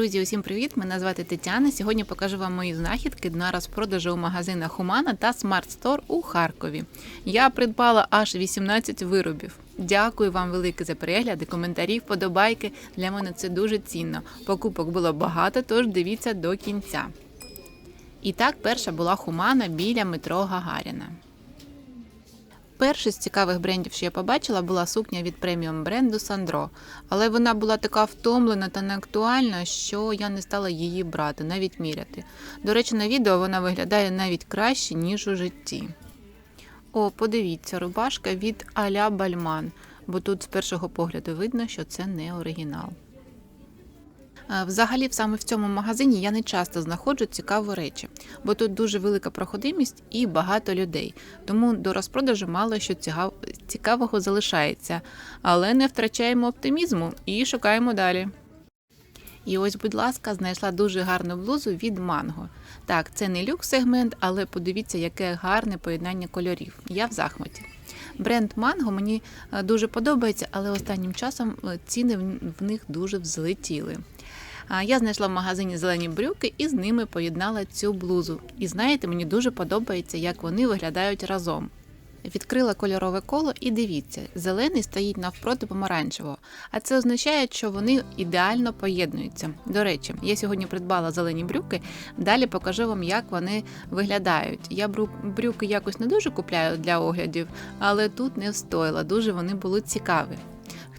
Друзі, усім привіт! Мене звати Тетяна. Сьогодні покажу вам мої знахідки на розпродажу у магазинах Humana та Smart Store у Харкові. Я придбала аж 18 виробів. Дякую вам велике за перегляди, коментарі, вподобайки. Для мене це дуже цінно. Покупок було багато, тож дивіться до кінця. І так, перша була Humana біля метро Гагаріна. Перший з цікавих брендів, що я побачила, була сукня від преміум бренду Сандро. Але вона була така втомлена та неактуальна, що я не стала її брати, навіть міряти. До речі, на відео вона виглядає навіть краще, ніж у житті. О, подивіться, рубашка від Аля Бальман, бо тут з першого погляду видно, що це не оригінал. Е, Взагалі, саме в цьому магазині я не часто знаходжу цікаві речі, бо тут дуже велика проходимість і багато людей. Тому до розпродажу мало що цікавого залишається. Але не втрачаємо оптимізму і шукаємо далі. І ось, будь ласка, знайшла дуже гарну блузу від Манго. Так, це не люкс сегмент, але подивіться, яке гарне поєднання кольорів. Я в захваті. Бренд Манго мені е, дуже подобається, але останнім часом е, ціни в- в них дуже взлетіли. Я знайшла в магазині зелені брюки і з ними поєднала цю блузу. І знаєте, мені дуже подобається, як вони виглядають разом. Відкрила кольорове коло і дивіться, зелений стоїть навпроти помаранчевого, а це означає, що вони ідеально поєднуються. До речі, я сьогодні придбала зелені брюки. Далі покажу вам, як вони виглядають. Я брюки якось не дуже купляю для оглядів, але тут не встояла. Дуже вони були цікаві.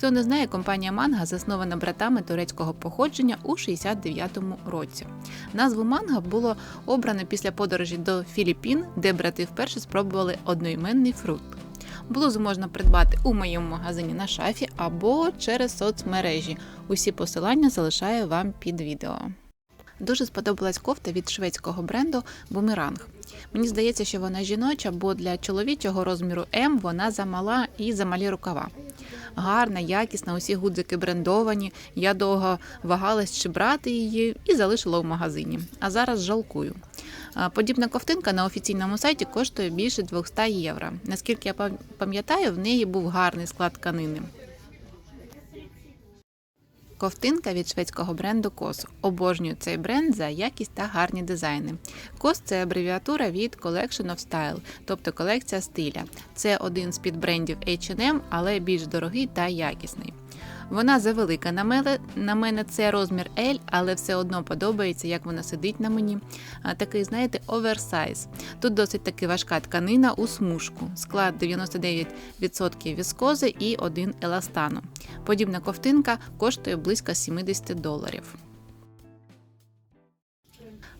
Хто не знає, компанія Манга заснована братами турецького походження у 69-му році. Назву Манга було обрано після подорожі до Філіппін, де брати вперше спробували одноіменний фрукт. Блузу можна придбати у моєму магазині на шафі або через соцмережі. Усі посилання залишаю вам під відео. Дуже сподобалась кофта від шведського бренду Бумеранг. Мені здається, що вона жіноча, бо для чоловічого розміру М вона замала і замалі рукава. Гарна, якісна, усі гудзики брендовані. Я довго вагалась, чи брати її, і залишила в магазині. А зараз жалкую. Подібна ковтинка на офіційному сайті коштує більше 200 євро. Наскільки я пам'ятаю, в неї був гарний склад тканини. Ковтинка від шведського бренду Кос. Обожнюю цей бренд за якість та гарні дизайни. Кос – це абревіатура від Collection of Style, тобто колекція стиля. Це один з підбрендів H&M, але більш дорогий та якісний. Вона завелика на мене, на мене це розмір L, але все одно подобається, як вона сидить на мені. Такий, знаєте, оверсайз. Тут досить таки важка тканина у смужку. Склад 99% віскози і 1 еластану. Подібна ковтинка коштує близько 70 доларів.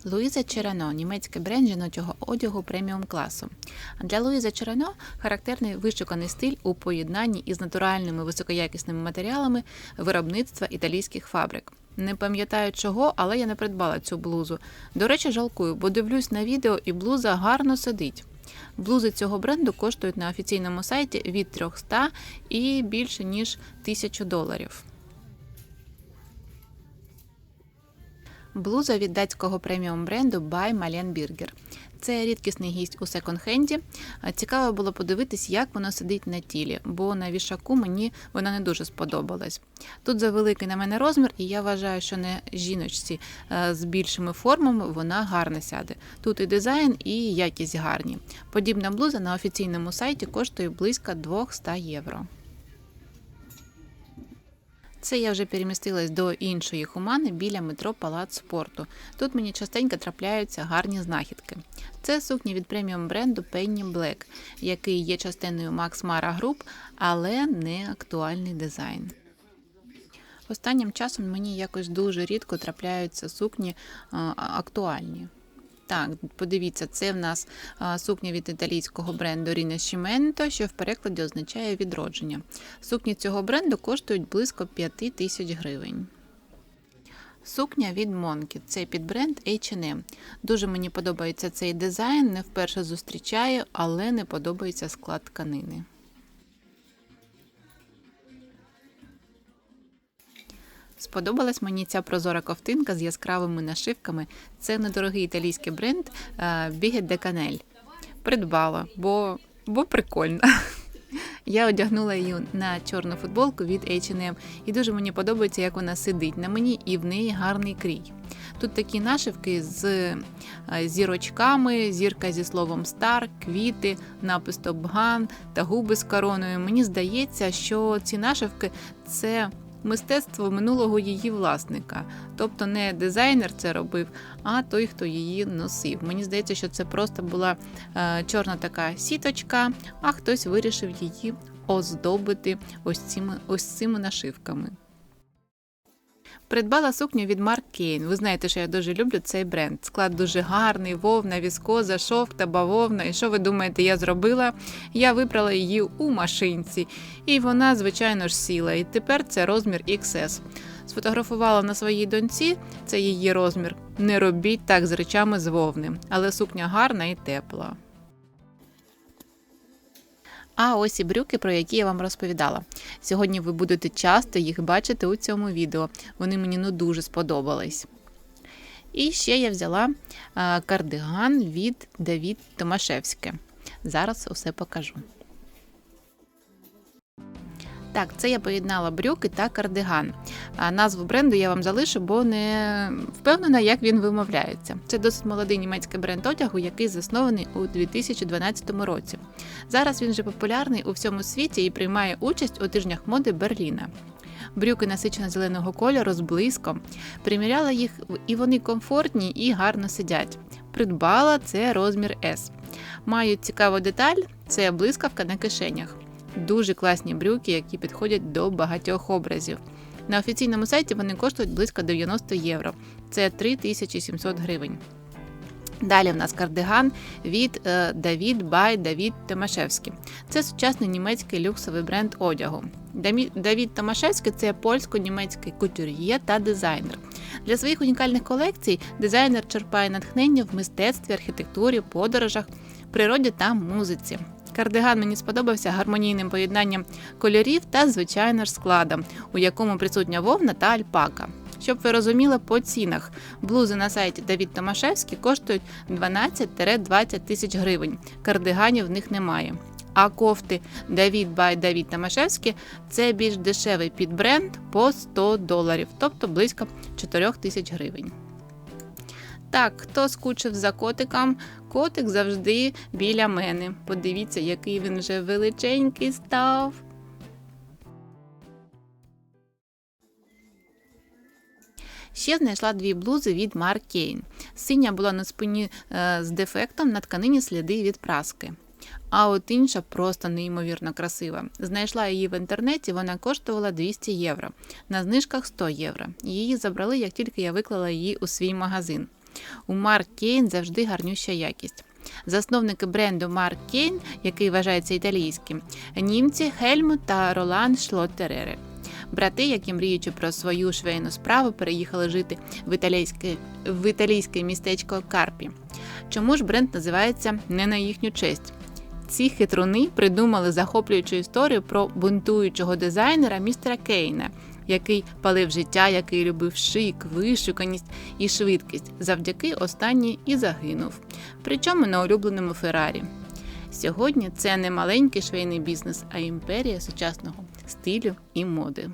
Луїза Черано німецький бренд жіночого одягу преміум класу. Для Луїза Черано характерний вишуканий стиль у поєднанні із натуральними високоякісними матеріалами виробництва італійських фабрик. Не пам'ятаю чого, але я не придбала цю блузу. До речі, жалкую, бо дивлюсь на відео, і блуза гарно сидить. Блузи цього бренду коштують на офіційному сайті від 300 і більше ніж 1000 доларів. Блуза від датського преміум бренду By Malen Birger. Це рідкісний гість у секонд-хенді. Цікаво було подивитись, як вона сидить на тілі, бо на вішаку мені вона не дуже сподобалась. Тут завеликий на мене розмір, і я вважаю, що на жіночці е, з більшими формами вона гарно сяде. Тут і дизайн, і якість гарні. Подібна блуза на офіційному сайті коштує близько 200 євро. Це я вже перемістилась до іншої хумани біля метро Палац спорту. Тут мені частенько трапляються гарні знахідки. Це сукні від преміум бренду Penny Black, який є частиною Max Mara Group, але не актуальний дизайн. Останнім часом мені якось дуже рідко трапляються сукні актуальні. Так, подивіться, це в нас сукня від італійського бренду Rinascimento, що в перекладі означає відродження. Сукні цього бренду коштують близько 5 тисяч гривень. Сукня від Monkey. Це підбренд H&M. Дуже мені подобається цей дизайн, не вперше зустрічаю, але не подобається склад тканини. Сподобалась мені ця прозора ковтинка з яскравими нашивками. Це недорогий італійський бренд Biget de Canel. Придбала, бо, бо прикольно. Я одягнула її на чорну футболку від H&M і дуже мені подобається, як вона сидить на мені, і в неї гарний крій. Тут такі нашивки з е, зірочками, зірка зі словом стар, квіти, напис Топган та губи з короною. Мені здається, що ці нашивки це мистецтво минулого її власника. Тобто не дизайнер це робив, а той, хто її носив. Мені здається, що це просто була е, чорна така сіточка, а хтось вирішив її оздобити ось цими, ось цими нашивками. Придбала сукню від Марк Кейн. Ви знаєте, що я дуже люблю цей бренд. Склад дуже гарний, вовна, віскоза, шовк та бавовна. І що ви думаєте, я зробила? Я випрала її у машинці, і вона, звичайно ж, сіла. І тепер це розмір XS. Сфотографувала на своїй доньці, це її розмір. Не робіть так з речами з вовни, але сукня гарна і тепла. А ось і брюки, про які я вам розповідала. Сьогодні ви будете часто їх бачити у цьому відео. Вони мені ну дуже сподобались. І ще я взяла кардиган від Давід Томашевське. Зараз усе покажу. Так, це я поєднала брюки та кардиган. А назву бренду я вам залишу, бо не впевнена, як він вимовляється. Це досить молодий німецький бренд одягу, який заснований у 2012 році. Зараз він вже популярний у всьому світі і приймає участь у тижнях моди Берліна. Брюки насичено зеленого кольору з блиском. Приміряла їх, і вони комфортні і гарно сидять. Придбала це розмір S. Мають цікаву деталь це блискавка на кишенях. Дуже класні брюки, які підходять до багатьох образів. На офіційному сайті вони коштують близько 90 євро. Це 3700 гривень. Далі в нас кардиган від Давід Бай Давід Томашевський. Це сучасний німецький люксовий бренд одягу. Давід Томашевський це польсько-німецький кутюр'є та дизайнер. Для своїх унікальних колекцій дизайнер черпає натхнення в мистецтві, архітектурі, подорожах, природі та музиці. Кардиган мені сподобався гармонійним поєднанням кольорів та, звичайно ж, складом, у якому присутня вовна та альпака. Щоб ви розуміли по цінах, блузи на сайті Давід Томашевський коштують 12-20 тисяч гривень. Кардиганів в них немає. А кофти Давід Бай Давід Томашевський це більш дешевий підбренд по 100 доларів, тобто близько 4 тисяч гривень. Так, хто скучив за котиком, котик завжди біля мене. Подивіться, який він вже величенький став. Ще знайшла дві блузи від Марк Кейн. Синя була на спині е, з дефектом, на тканині сліди від праски. А от інша просто неймовірно красива. Знайшла її в інтернеті, вона коштувала 200 євро, на знижках 100 євро. Її забрали, як тільки я виклала її у свій магазин. У Марк Кейн завжди гарнюща якість. Засновники бренду Марк Кейн, який вважається італійським, німці Хельмут та Ролан Шлоттерери. Брати, які мріючи про свою швейну справу, переїхали жити в італійське, в італійське містечко Карпі. Чому ж бренд називається не на їхню честь? Ці хитруни придумали захоплюючу історію про бунтуючого дизайнера містера Кейна, який палив життя, який любив шик, вишуканість і швидкість. Завдяки останній і загинув. Причому на улюбленому Феррарі. Сьогодні це не маленький швейний бізнес, а імперія сучасного стилю і моди.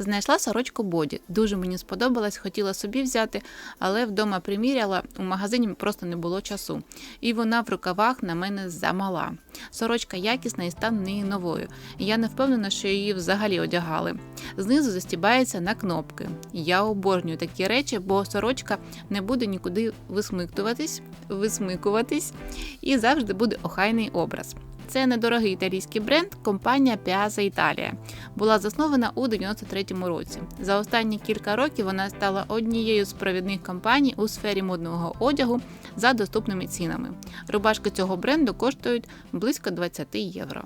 Знайшла сорочку боді. Дуже мені сподобалась, хотіла собі взяти, але вдома приміряла, у магазині просто не було часу. І вона в рукавах на мене замала. Сорочка якісна і стане новою. Я не впевнена, що її взагалі одягали. Знизу застібається на кнопки. Я обожнюю такі речі, бо сорочка не буде нікуди висмиктуватись, висмикуватись і завжди буде охайний образ. Це недорогий італійський бренд, компанія Piazza Italia. Була заснована у 93-му році. За останні кілька років вона стала однією з провідних компаній у сфері модного одягу за доступними цінами. Рубашки цього бренду коштують близько 20 євро.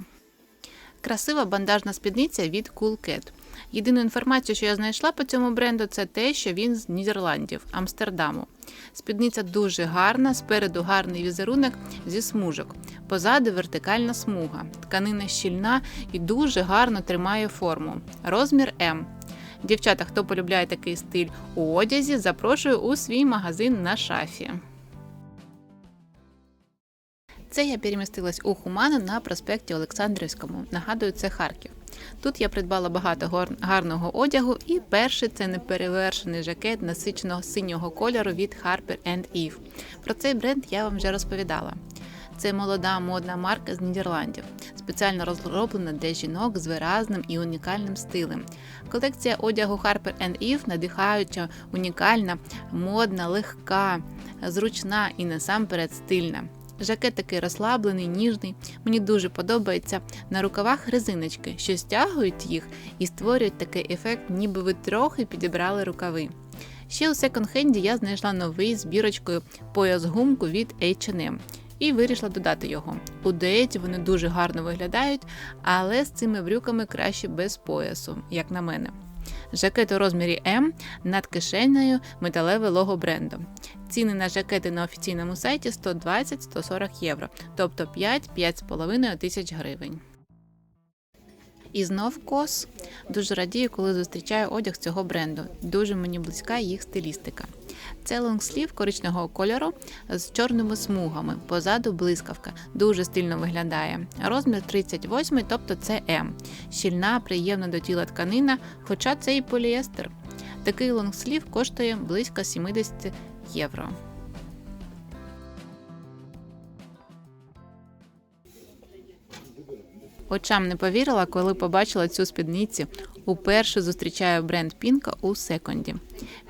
Красива бандажна спідниця від Cool Cat. Єдину інформацію, що я знайшла по цьому бренду, це те, що він з Нідерландів, Амстердаму. Спідниця дуже гарна, спереду гарний візерунок зі смужок, позаду вертикальна смуга. Тканина щільна і дуже гарно тримає форму. Розмір М. Дівчата, хто полюбляє такий стиль у одязі, запрошую у свій магазин на шафі. Це я перемістилась у Хуману на проспекті Олександрівському. Нагадую, це Харків. Тут я придбала багато гарного одягу, і перший це неперевершений жакет насиченого синього кольору від Harper Eve. Про цей бренд я вам вже розповідала. Це молода модна марка з Нідерландів, спеціально розроблена для жінок з виразним і унікальним стилем. Колекція одягу Harper Eve надихаюча, унікальна, модна, легка, зручна і насамперед стильна. Жакет такий розслаблений, ніжний. Мені дуже подобається. На рукавах резиночки, що стягують їх і створюють такий ефект, ніби ви трохи підібрали рукави. Ще у секонд-хенді я знайшла новий з бірочкою пояс гумку від H&M і вирішила додати його. У дуеті вони дуже гарно виглядають, але з цими брюками краще без поясу, як на мене. Жакет у розмірі М над кишенею металеве лого бренду. Ціни на жакети на офіційному сайті 120-140 євро, тобто 5-5,5 тисяч гривень. І знов кос. Дуже радію, коли зустрічаю одяг цього бренду. Дуже мені близька їх стилістика. Це лонгслів коричневого кольору з чорними смугами. Позаду блискавка. Дуже стильно виглядає. Розмір 38, тобто це М. Щільна, приємна до тіла тканина, хоча це і поліестер. Такий лонгслів коштує близько 70 євро. Очам не повірила, коли побачила цю спідницю. Уперше зустрічаю бренд Пінко у секонді.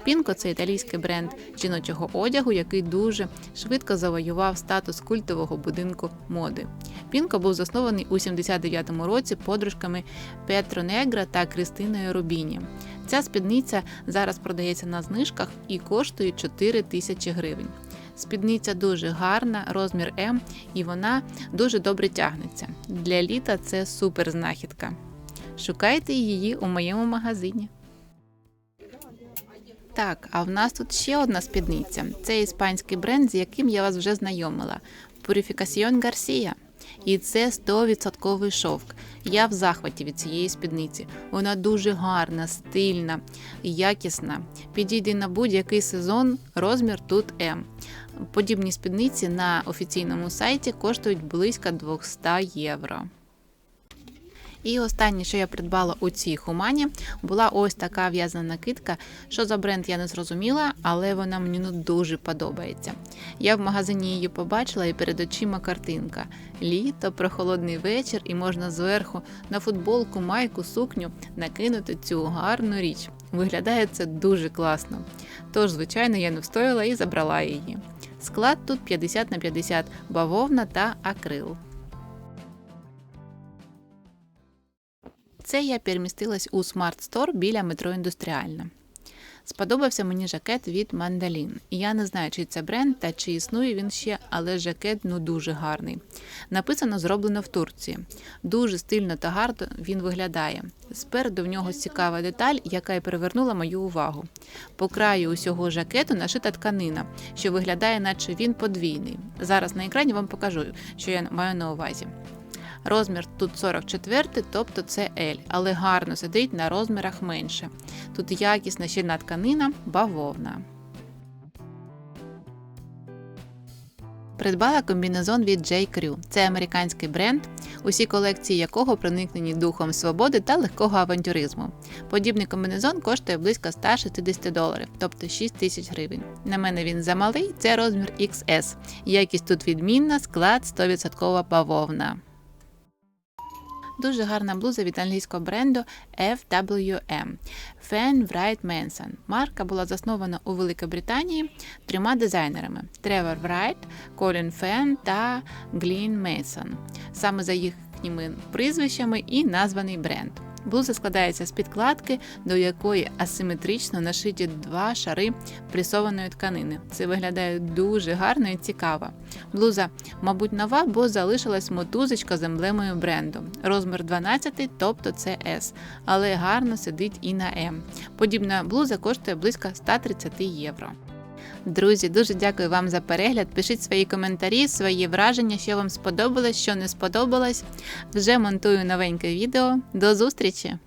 Пінко це італійський бренд жіночого одягу, який дуже швидко завоював статус культового будинку моди. Пінко був заснований у 79-му році подружками Петро Негра та Кристиною Рубіні. Ця спідниця зараз продається на знижках і коштує 4 тисячі гривень. Спідниця дуже гарна, розмір М, і вона дуже добре тягнеться. Для літа це супер знахідка. Шукайте її у моєму магазині. Так, а в нас тут ще одна спідниця. Це іспанський бренд, з яким я вас вже знайомила. Purificación Garcia. І це 100% шовк. Я в захваті від цієї спідниці. Вона дуже гарна, стильна, якісна. Підійде на будь-який сезон, розмір тут М. Подібні спідниці на офіційному сайті коштують близько 200 євро. І останнє, що я придбала у цій хумані, була ось така в'язана накидка. Що за бренд я не зрозуміла, але вона мені ну дуже подобається. Я в магазині її побачила і перед очима картинка. Літо, прохолодний вечір, і можна зверху на футболку, майку, сукню накинути цю гарну річ. Виглядає це дуже класно. Тож, звичайно, я не встояла і забрала її. Склад тут 50 на 50 бавовна та акрил. Це я перемістилась у Smart Store біля метро Індустріальна. Сподобався мені жакет від. І я не знаю, чи це бренд та чи існує він ще, але жакет ну дуже гарний. Написано зроблено в Турції. Дуже стильно та гарно він виглядає. Спереду в нього цікава деталь, яка й привернула мою увагу. По краю усього жакету нашита тканина, що виглядає, наче він подвійний. Зараз на екрані вам покажу, що я маю на увазі. Розмір тут 44, тобто це L, але гарно сидить на розмірах менше. Тут якісна щільна тканина, бавовна. Придбала комбінезон від J. Це американський бренд, усі колекції якого проникнені духом свободи та легкого авантюризму. Подібний комбінезон коштує близько 160 доларів, тобто 6 тисяч гривень. На мене він замалий, це розмір XS. Якість тут відмінна, склад 100% бавовна. Дуже гарна блуза від англійського бренду FWM Fan Wright Manson. Марка була заснована у Великобританії трьома дизайнерами: Тревор Врайт, Колін Фен та Глін Мейсон. Саме за їхніми прізвищами і названий бренд. Блуза складається з підкладки, до якої асиметрично нашиті два шари пресованої тканини. Це виглядає дуже гарно і цікаво. Блуза, мабуть, нова, бо залишилась мотузочка з емблемою бренду. Розмір 12, тобто це S, але гарно сидить і на М. Подібна блуза коштує близько 130 євро. Друзі, дуже дякую вам за перегляд. Пишіть свої коментарі, свої враження, що вам сподобалось, що не сподобалось. Вже монтую новеньке відео. До зустрічі!